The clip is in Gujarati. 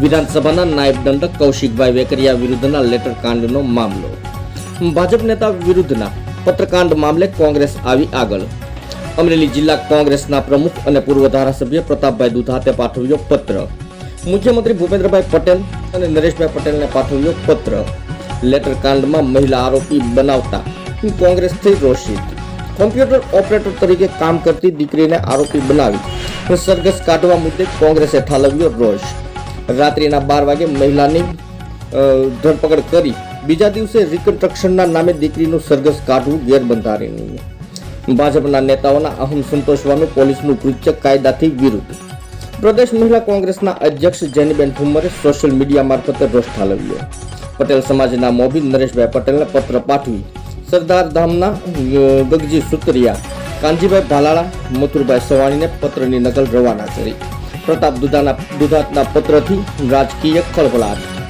વિધાનસભાના નાયબ દંડક કૌશિકભાઈ વેકરિયા વિરુદ્ધના લેટર કાંડનો મામલો. ભાજપ નેતા વિરુદ્ધના પત્રકાંડ મામલે કોંગ્રેસ આવી આગળ. અમરેલી જિલ્લા કોંગ્રેસના પ્રમુખ અને પૂર્વ ધારાસભ્ય પ્રતાપભાઈ દુધાતે પાઠવ્યો પત્ર. મુખ્યમંત્રી ભૂપેન્દ્રભાઈ પટેલ અને નરેશભાઈ પટેલને પાઠવ્યો પત્ર. લેટર કાંડમાં મહિલા આરોપી બનાવતા કોંગ્રેસથી રોષિત. કોમ્પ્યુટર ઓપરેટર તરીકે કામ કરતી દીકરીને આરોપી બનાવી. સરઘસ કાઢવા મુદ્દે કોંગ્રેસે ઠાલવ્યો રોષ. રાત્રિના બાર વાગે મહિલાની ધરપકડ કરી. બીજા દિવસે રિકન્સ્ટ્રક્શનના નામે દીકરીનું સરઘસ કાઢવું ગેરબંધારણીય. ભાજપના નેતાઓના અહમ સંતોષવાનું પોલીસનું કૃત્ય કાયદાથી વિરુદ્ધ. પ્રદેશ મહિલા કોંગ્રેસના અધ્યક્ષ જેનીબેન ઠુમ્મરે સોશિયલ મીડિયા મારફતે રોષ ઠાલવ્યો. પટેલ સમાજના મોભી નરેશભાઈ પટેલને પત્ર પાઠવી. સરદાર ધામના ગગજી સુતરિયા, કાનજીભાઈ ભાલાળા મથુરભાઈ સવાણીને પત્રની નકલ રવાના કરી. પ્રતાપ દુધાના દુધાતના પત્રથી રાજકીય ખળભળાટ